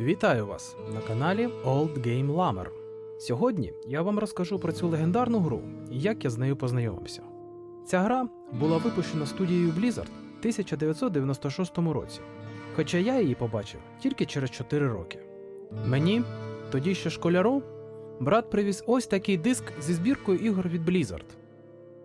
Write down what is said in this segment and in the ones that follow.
Вітаю вас на каналі Old Game Lammer. Сьогодні я вам розкажу про цю легендарну гру і як я з нею познайомився. Ця гра була випущена студією Blizzard в 1996 році, хоча я її побачив тільки через 4 роки. Мені, тоді ще школяру, брат привіз ось такий диск зі збіркою ігор від Blizzard.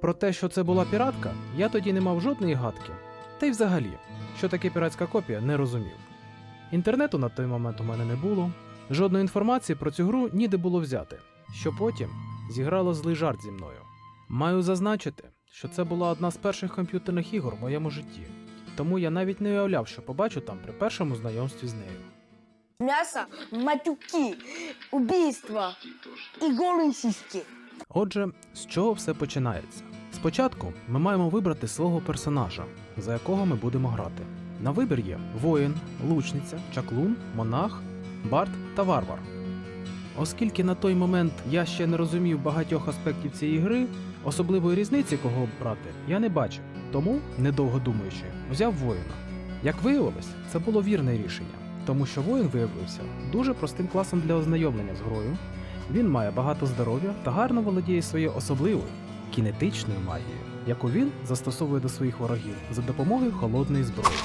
Про те, що це була піратка, я тоді не мав жодної гадки, та й взагалі, що таке піратська копія, не розумів. Інтернету на той момент у мене не було, жодної інформації про цю гру ніде було взяти, що потім зіграло злий жарт зі мною. Маю зазначити, що це була одна з перших комп'ютерних ігор в моєму житті, тому я навіть не уявляв, що побачу там при першому знайомстві з нею. Мясо, матюки, убийства и голые сиськи. Отже, з чого все починається? Спочатку ми маємо вибрати свого персонажа, за якого ми будемо грати. На вибір є воїн, лучниця, чаклун, монах, бард та варвар. Оскільки на той момент я ще не розумів багатьох аспектів цієї гри, особливої різниці, кого брати, я не бачив, тому, недовго думаючи, взяв воїна. Як виявилось, це було вірне рішення, тому що воїн виявився дуже простим класом для ознайомлення з грою, він має багато здоров'я та гарно володіє своєю особливою кінетичною магією, яку він застосовує до своїх ворогів за допомогою холодної зброї.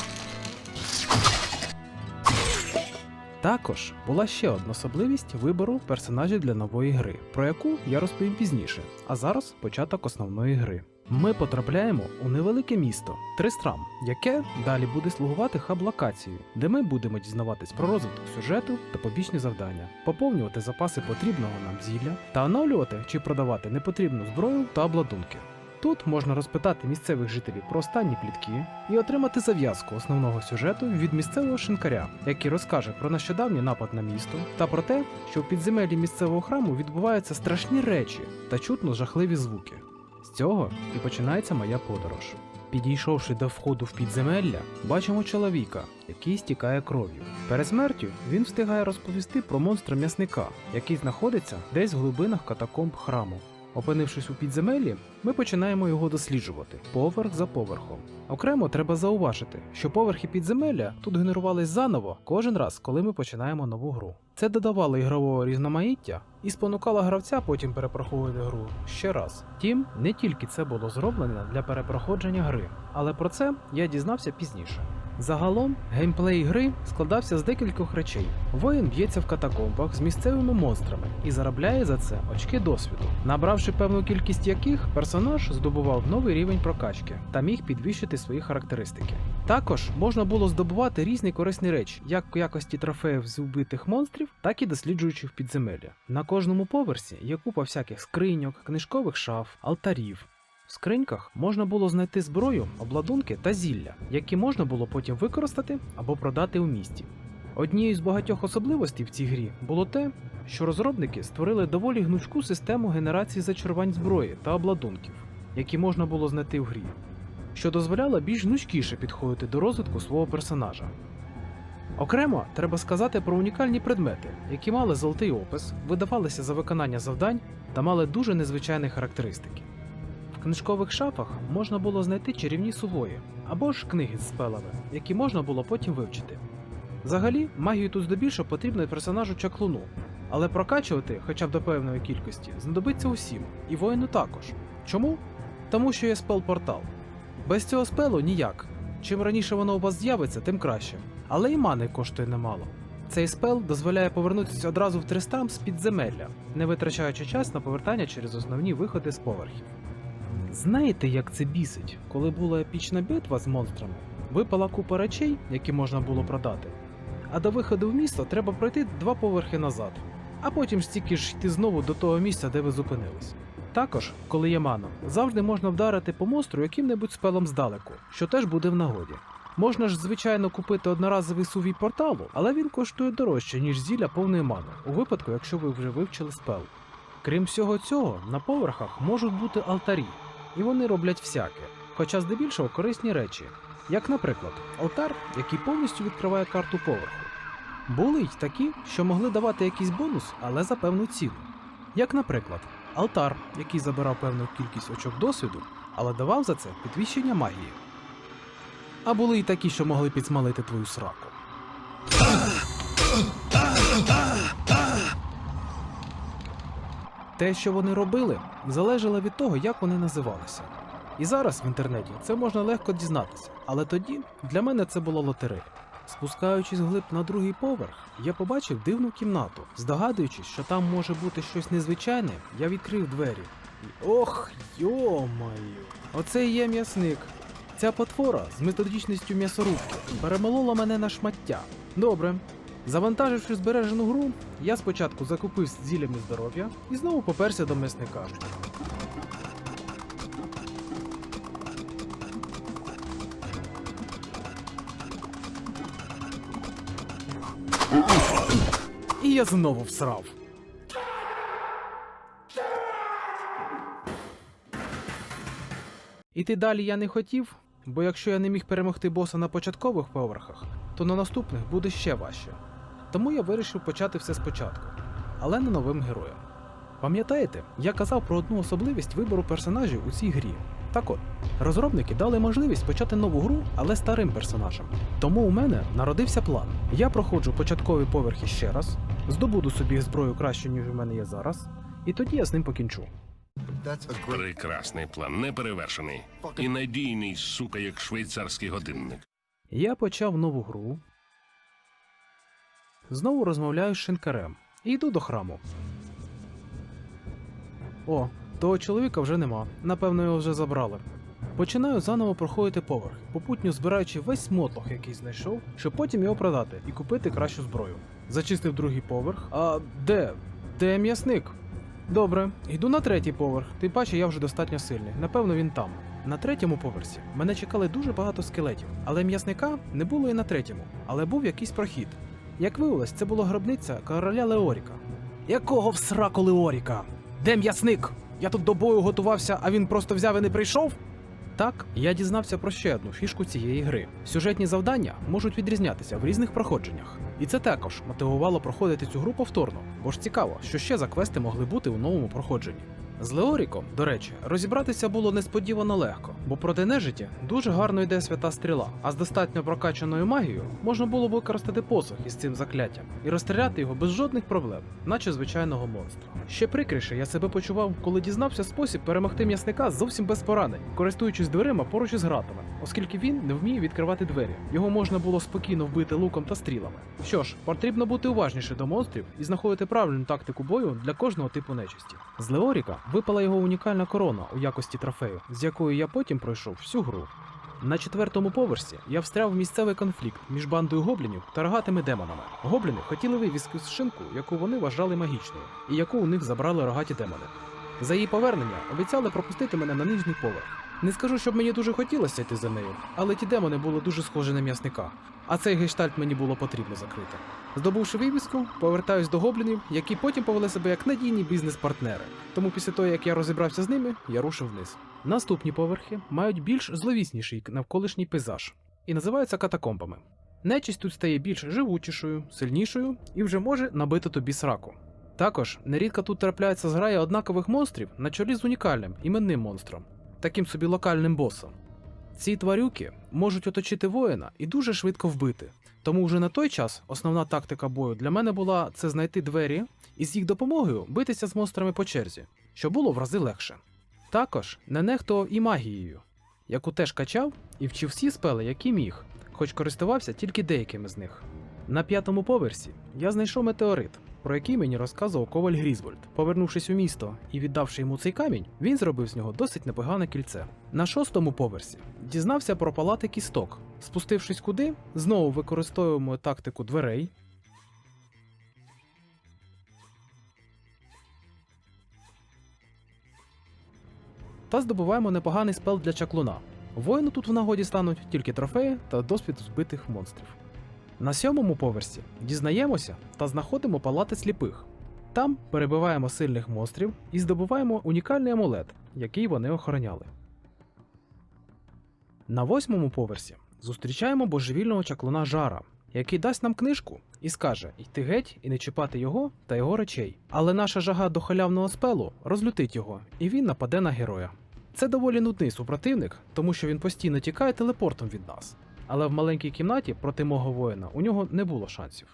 Також була ще одна особливість вибору персонажів для нової гри, про яку я розповім пізніше. А зараз початок основної гри. Ми потрапляємо у невелике місто Тристрам, яке далі буде слугувати хаб-локацією, де ми будемо дізнаватись про розвиток сюжету та побічні завдання, поповнювати запаси потрібного нам зілля та оновлювати чи продавати непотрібну зброю та обладунки. Тут можна розпитати місцевих жителів про останні плітки і отримати зав'язку основного сюжету від місцевого шинкаря, який розкаже про нещодавній напад на місто та про те, що в підземеллі місцевого храму відбуваються страшні речі та чутно жахливі звуки. З цього і починається моя подорож. Підійшовши до входу в підземелля, бачимо чоловіка, який стікає кров'ю. Перед смертю він встигає розповісти про монстра м'ясника, який знаходиться десь в глибинах катакомб храму. Опинившись у підземеллі, ми починаємо його досліджувати поверх за поверхом. Окремо треба зауважити, що поверхи підземелля тут генерувались заново кожен раз, коли ми починаємо нову гру. Це додавало ігрового різноманіття і спонукало гравця потім перепроходити гру ще раз. Втім, не тільки це було зроблено для перепроходження гри, але про це я дізнався пізніше. Загалом геймплей гри складався з декількох речей. Воїн б'ється в катакомбах з місцевими монстрами і заробляє за це очки досвіду, набравши певну кількість яких персонаж здобував новий рівень прокачки та міг підвищити свої характеристики. Також можна було здобувати різні корисні речі, як в якості трофеїв з вбитих монстрів, так і досліджуючих підземелля. На кожному поверсі є купа всяких скриньок, книжкових шаф, алтарів. В скриньках можна було знайти зброю, обладунки та зілля, які можна було потім використати або продати у місті. Однією з багатьох особливостей в цій грі було те, що розробники створили доволі гнучку систему генерації зачарувань зброї та обладунків, які можна було знайти в грі, що дозволяло більш гнучкіше підходити до розвитку свого персонажа. Окремо треба сказати про унікальні предмети, які мали золотий опис, видавалися за виконання завдань та мали дуже незвичайні характеристики. Книжкових шафах можна було знайти чарівні сувої або ж книги з спелами, які можна було потім вивчити. Взагалі, магію тут здебільшого потрібно персонажу чаклуну, але прокачувати хоча б до певної кількості знадобиться усім, і воїну також. Чому? Тому що є спел-портал. Без цього спелу ніяк. Чим раніше воно у вас з'явиться, тим краще. Але і мани коштує немало. Цей спел дозволяє повернутися одразу в Тристрам з підземелля, не витрачаючи час на повертання через основні виходи з поверхів. Знаєте, як це бісить, коли була епічна битва з монстрами? Випала купа речей, які можна було продати. А до виходу в місто треба пройти два поверхи назад, а потім стільки ж йти знову до того місця, де ви зупинились. Також, коли є мана, завжди можна вдарити по монстру яким-небудь спелом здалеку, що теж буде в нагоді. Можна ж, звичайно, купити одноразовий сувій порталу, але він коштує дорожче, ніж зілля повної мани, у випадку, якщо ви вже вивчили спел. Крім всього цього, на поверхах можуть бути алтарі, і вони роблять всяке, хоча здебільшого корисні речі, як, наприклад, алтар, який повністю відкриває карту поверху. Були й такі, що могли давати якийсь бонус, але за певну ціну. Як, наприклад, алтар, який забирав певну кількість очок досвіду, але давав за це підвищення магії. А були й такі, що могли підсмалити твою сраку. Те, що вони робили, залежало від того, як вони називалися. І зараз в інтернеті це можна легко дізнатися, але тоді для мене це була лотерея. Спускаючись вглиб на другий поверх, я побачив дивну кімнату. Здогадуючись, що там може бути щось незвичайне, я відкрив двері. І ох, йомаю! Оце і є м'ясник. Ця потвора з методичністю м'ясорубки перемолола мене на шмаття. Добре. Завантаживши збережену гру, я спочатку закупив з зіллями здоров'я і знову поперся до м'ясника. І я знову всрав. Іти далі я не хотів, бо якщо я не міг перемогти боса на початкових поверхах, то на наступних буде ще важче. Тому я вирішив почати все спочатку, але не новим героєм. Пам'ятаєте, я казав про одну особливість вибору персонажів у цій грі. Так от, розробники дали можливість почати нову гру, але старим персонажем. Тому у мене народився план. Я проходжу початкові поверхи ще раз, здобуду собі зброю краще, ніж у мене є зараз, і тоді я з ним покінчу. Прекрасний план, неперевершений. І надійний, сука, як швейцарський годинник. Я почав нову гру. Знову розмовляю з шинкарем і йду до храму. О, того чоловіка вже нема. Напевно, його вже забрали. Починаю заново проходити поверх, попутньо збираючи весь мотлох, який знайшов, щоб потім його продати і купити кращу зброю. Зачистив другий поверх. А де? Де м'ясник? Добре, йду на третій поверх. Тим паче я вже достатньо сильний. Напевно, він там. На третьому поверсі мене чекали дуже багато скелетів, але м'ясника не було і на третьому, але був якийсь прохід. Як виявилось, це була гробниця короля Леоріка. Якого в сраку Леоріка? Де м'ясник? Я тут до бою готувався, а він просто взяв і не прийшов? Так, я дізнався про ще одну фішку цієї гри. Сюжетні завдання можуть відрізнятися в різних проходженнях. І це також мотивувало проходити цю гру повторно, бо ж цікаво, що ще за квести могли бути у новому проходженні. З Леоріком, до речі, розібратися було несподівано легко, бо проти нежиті дуже гарно йде свята стріла, а з достатньо прокачаною магією можна було б використати посох із цим закляттям і розстріляти його без жодних проблем, наче звичайного монстра. Ще прикріше я себе почував, коли дізнався спосіб перемогти м'ясника зовсім без поранень, користуючись дверима поруч із гратами, оскільки він не вміє відкривати двері. Його можна було спокійно вбити луком та стрілами. Що ж, потрібно бути уважніше до монстрів і знаходити правильну тактику бою для кожного типу нечисті. З Леоріка випала його унікальна корона у якості трофею, з якою я потім пройшов всю гру. На четвертому поверсі я встряв в місцевий конфлікт між бандою гоблінів та рогатими демонами. Гобліни хотіли вивізку з шинку, яку вони вважали магічною, і яку у них забрали рогаті демони. За її повернення обіцяли пропустити мене на нижній поверх. Не скажу, щоб мені дуже хотілося йти за нею, але ті демони були дуже схожі на м'ясника, а цей гештальт мені було потрібно закрити. Здобувши вивіску, повертаюсь до гоблінів, які потім повели себе як надійні бізнес-партнери. Тому після того, як я розібрався з ними, я рушив вниз. Наступні поверхи мають більш зловісніший навколишній пейзаж і називаються катакомбами. Нечисть тут стає більш живучішою, сильнішою і вже може набити тобі сраку. Також нерідко тут трапляється зграя однакових монстрів на чолі з унікальним іменним монстром, таким собі локальним босом. Ці тварюки можуть оточити воїна і дуже швидко вбити. Тому вже на той час основна тактика бою для мене була це знайти двері і з їх допомогою битися з монстрами по черзі, що було в рази легше. Також не нехтував і магією, яку теж качав і вчив всі спели, які міг, хоч користувався тільки деякими з них. На п'ятому поверсі я знайшов метеорит, про який мені розказував Коваль Грізвольд. Повернувшись у місто і віддавши йому цей камінь, він зробив з нього досить непогане кільце. На шостому поверсі дізнався про палати кісток. Спустившись куди, знову використовуємо тактику дверей. Та здобуваємо непоганий спел для чаклуна. Воїну тут в нагоді стануть тільки трофеї та досвід збитих монстрів. На сьомому поверсі дізнаємося та знаходимо палати сліпих. Там перебиваємо сильних монстрів і здобуваємо унікальний амулет, який вони охороняли. На восьмому поверсі зустрічаємо божевільного чаклуна Жара, який дасть нам книжку і скаже йти геть і не чіпати його та його речей. Але наша жага до халявного спелу розлютить його, і він нападе на героя. Це доволі нудний супротивник, тому що він постійно тікає телепортом від нас. Але в маленькій кімнаті проти мого воїна у нього не було шансів.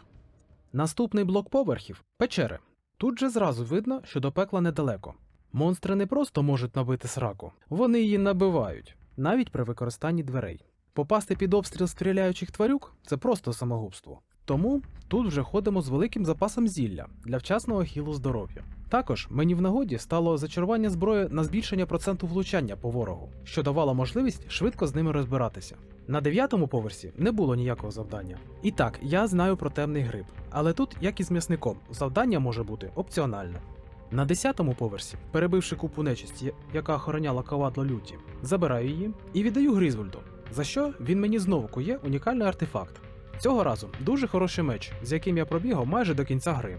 Наступний блок поверхів печери. Тут же зразу видно, що до пекла недалеко. Монстри не просто можуть набити сраку, вони її набивають, навіть при використанні дверей. Попасти під обстріл стріляючих тварюк це просто самогубство. Тому тут вже ходимо з великим запасом зілля для вчасного хілу здоров'я. Також мені в нагоді стало зачарування зброї на збільшення проценту влучання по ворогу, що давало можливість швидко з ними розбиратися. На дев'ятому поверсі не було ніякого завдання. І так, я знаю про темний гриб, але тут, як і з м'ясником, завдання може бути опціональне. На десятому поверсі, перебивши купу нечисті, яка охороняла ковадло люті, забираю її і віддаю Грізвольду, за що він мені знову кує унікальний артефакт. Цього разу дуже хороший меч, з яким я пробігав майже до кінця гри.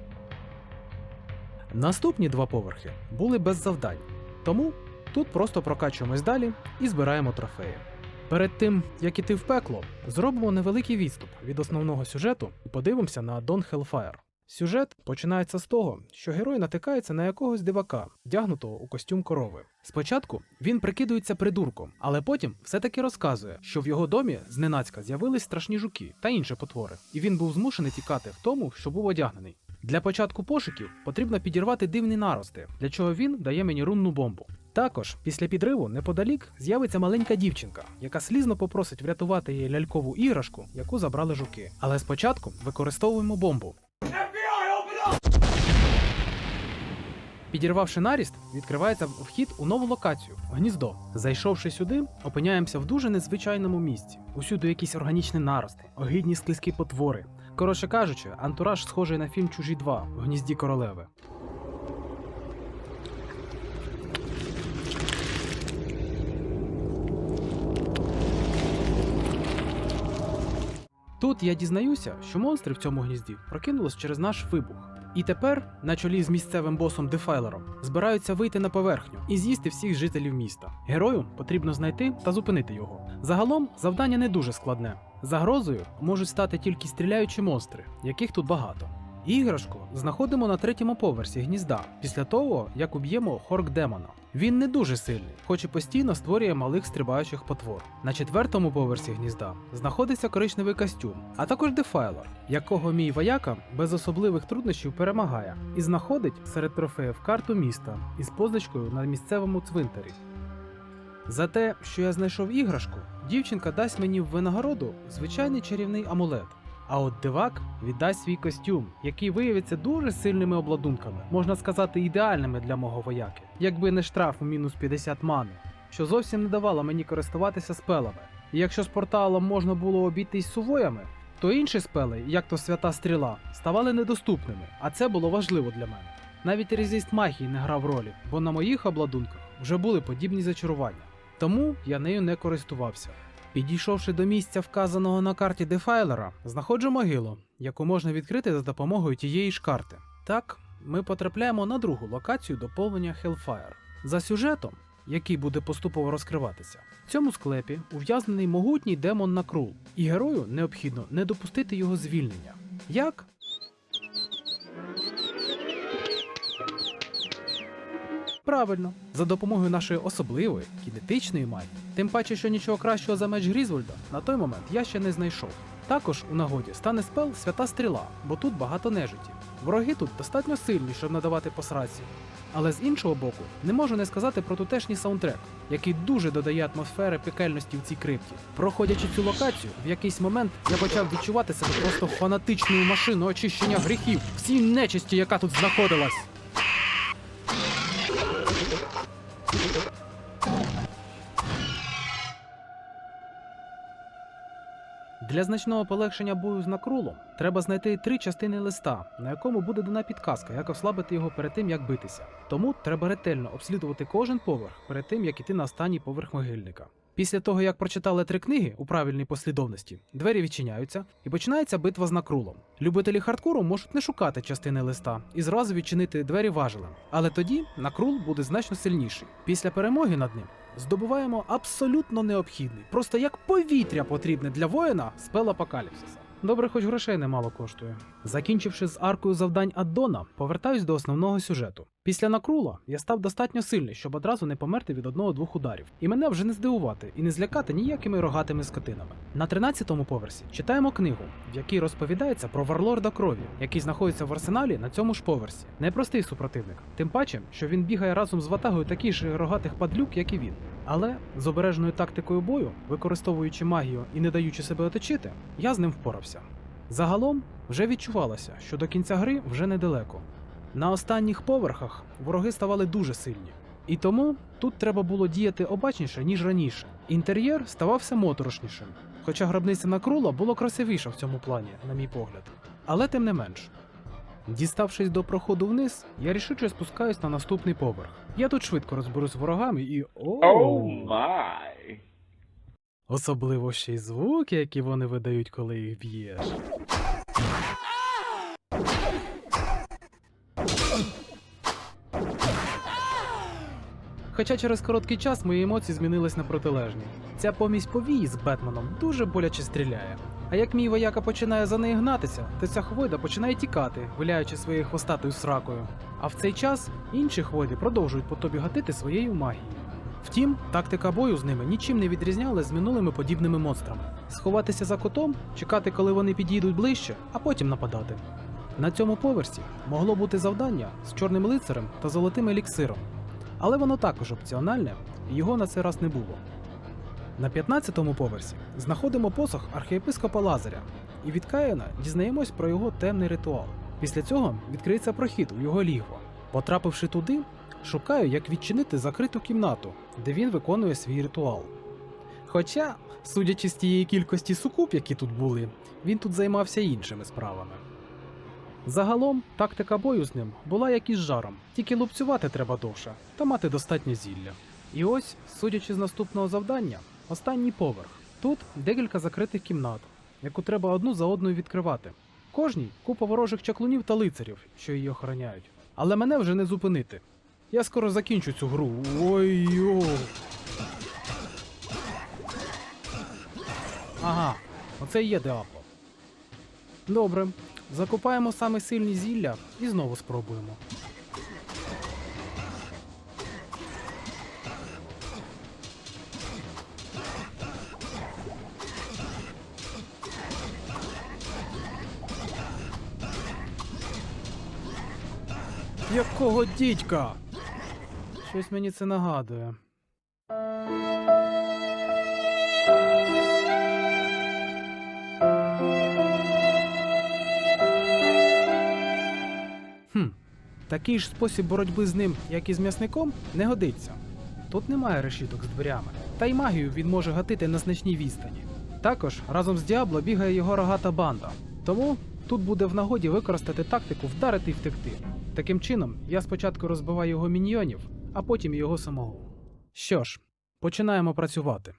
Наступні два поверхи були без завдань, тому тут просто прокачуємось далі і збираємо трофеї. Перед тим, як іти в пекло, зробимо невеликий відступ від основного сюжету і подивимося на Дон Hellfire. Сюжет починається з того, що герой натикається на якогось дивака, вдягнутого у костюм корови. Спочатку він прикидується придурком, але потім все-таки розказує, що в його домі зненацька з'явились страшні жуки та інші потвори, і він був змушений тікати в тому, що був одягнений. Для початку пошуків потрібно підірвати дивні нарости, для чого він дає мені рунну бомбу. Також після підриву неподалік з'явиться маленька дівчинка, яка слізно попросить врятувати її лялькову іграшку, яку забрали жуки. Але спочатку використовуємо бомбу. Підірвавши наріст, відкривається вхід у нову локацію гніздо. Зайшовши сюди, опиняємося в дуже незвичайному місці. Усюди якісь органічні нарости, огидні склизькі потвори. Коротше кажучи, антураж схожий на фільм Чужі 2 в гнізді королеви. Тут я дізнаюся, що монстри в цьому гнізді прокинулись через наш вибух. І тепер, на чолі з місцевим босом Дефайлером, збираються вийти на поверхню і з'їсти всіх жителів міста. Герою потрібно знайти та зупинити його. Загалом завдання не дуже складне. Загрозою можуть стати тільки стріляючі монстри, яких тут багато. Іграшку знаходимо на третьому поверсі гнізда після того, як уб'ємо хорк демона. Він не дуже сильний, хоч і постійно створює малих стрибаючих потвор. На четвертому поверсі гнізда знаходиться коричневий костюм, а також дефайлер, якого мій вояка без особливих труднощів перемагає, і знаходить серед трофеїв карту міста із позначкою на місцевому цвинтарі. За те, що я знайшов іграшку, дівчинка дасть мені в винагороду звичайний чарівний амулет. А от дивак віддасть свій костюм, який виявиться дуже сильними обладунками, можна сказати, ідеальними для мого вояки, якби не штраф у мінус 50 мани, що зовсім не давало мені користуватися спелами. І якщо з порталом можна було обійтись сувоями, то інші спели, як то свята стріла, ставали недоступними, а це було важливо для мене. Навіть резист магії не грав ролі, бо на моїх обладунках вже були подібні зачарування. Тому я нею не користувався. Підійшовши до місця, вказаного на карті дефайлера, знаходжу могилу, яку можна відкрити за допомогою тієї ж карти. Так, ми потрапляємо на другу локацію доповнення Hellfire. За сюжетом, який буде поступово розкриватися, в цьому склепі ув'язнений могутній демон Накрул, і герою необхідно не допустити його звільнення. Як? Правильно, за допомогою нашої особливої кінетичної магії. Тим паче, що нічого кращого за меч Грізвольда на той момент я ще не знайшов. Також у нагоді стане спел свята стріла, бо тут багато нежиті. Вороги тут достатньо сильні, щоб надавати посраці. Але з іншого боку, не можу не сказати про тутешній саундтрек, який дуже додає атмосфери пекельності в цій крипті. Проходячи цю локацію, в якийсь момент я почав відчувати себе просто фанатичною машиною очищення гріхів, всій нечисті, яка тут знаходилась. Для значного полегшення бою з накрулом треба знайти три частини листа, на якому буде дана підказка, як ослабити його перед тим, як битися. Тому треба ретельно обслідувати кожен поверх перед тим, як іти на останній поверх могильника. Після того, як прочитали три книги у правильній послідовності, двері відчиняються і починається битва з накрулом. Любителі хардкору можуть не шукати частини листа і зразу відчинити двері важелем. Але тоді накрул буде значно сильніший. Після перемоги над ним здобуваємо абсолютно необхідний, просто як повітря потрібне для воїна спел апокаліпсиса. добре, хоч грошей немало коштує. Закінчивши з аркою завдань Аддона, повертаюсь до основного сюжету. Після накрула я став достатньо сильний, щоб одразу не померти від одного-двох ударів. І мене вже не здивувати і не злякати ніякими рогатими скотинами. На 13-му поверсі читаємо книгу, в якій розповідається про варлорда крові, який знаходиться в арсеналі на цьому ж поверсі. Непростий супротивник, тим паче, що він бігає разом з ватагою таких же рогатих падлюк, як і він. Але з обережною тактикою бою, використовуючи магію і не даючи себе оточити, я з ним впорався. Загалом вже відчувалося, що до кінця гри вже недалеко. На останніх поверхах вороги ставали дуже сильні. І тому тут треба було діяти обачніше, ніж раніше. Інтер'єр ставав все моторошнішим, хоча гробниця Накрула було красивіша в цьому плані, на мій погляд. Але тим не менш. Діставшись до проходу вниз, я рішуче спускаюсь на наступний поверх. Я тут швидко розберусь з ворогами і. Oh. Особливо ще й звуки, які вони видають, коли їх б'єш. Хоча через короткий час мої емоції змінились на протилежні. Ця помість повії з Бетменом дуже боляче стріляє. А як мій вояка починає за нею гнатися, то ця хвойда починає тікати, виляючи своєю хвостатою сракою. А в цей час інші хвойди продовжують по тобі гатити своєю магією. Втім, тактика бою з ними нічим не відрізнялась з минулими подібними монстрами. Сховатися за котом, чекати, коли вони підійдуть ближче, а потім нападати. На цьому поверсі могло бути завдання з чорним лицарем та золотим еліксиром, але воно також опціональне, і його на цей раз не було. На 15-му поверсі знаходимо посох архієпископа Лазаря, і від Каїна дізнаємось про його темний ритуал. Після цього відкриється прохід у його лігво. Потрапивши туди, шукаю, як відчинити закриту кімнату, де він виконує свій ритуал. Хоча, судячи з тієї кількості сукуп, які тут були, він тут займався іншими справами. Загалом, тактика бою з ним була як із жаром, тільки лупцювати треба довше та мати достатньо зілля. І ось, судячи з наступного завдання, останній поверх. Тут декілька закритих кімнат, яку треба одну за одною відкривати. Кожній купа ворожих чаклунів та лицарів, що її охороняють. Але мене вже не зупинити. Я скоро закінчу цю гру. Ой-йо. Ага, оце і є Деапло. Добре, закупаємо саме сильні зілля і знову спробуємо. Якого дідька? Щось мені це нагадує. Такий ж спосіб боротьби з ним, як і з м'ясником, не годиться. Тут немає решіток з дверями, та й магію він може гатити на значній відстані. Також разом з Діабло бігає його рогата банда. Тому тут буде в нагоді використати тактику вдарити і втекти. Таким чином, я спочатку розбиваю його міньйонів, а потім його самого. Що ж, починаємо працювати.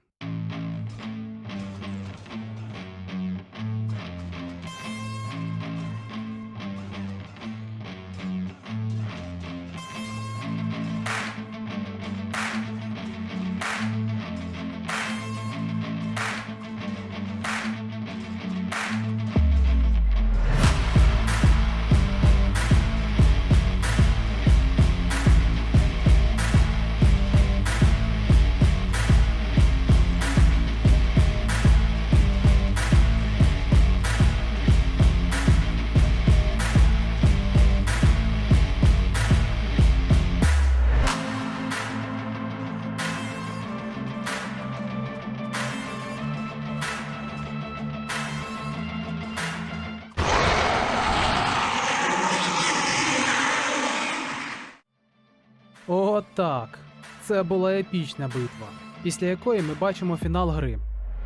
Так. Це була епічна битва, після якої ми бачимо фінал гри.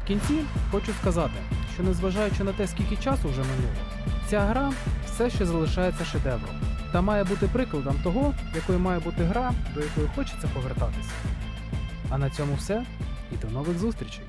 В кінці хочу сказати, що незважаючи на те, скільки часу вже минуло, ця гра все ще залишається шедевром та має бути прикладом того, якою має бути гра, до якої хочеться повертатися. А на цьому все і до нових зустрічей!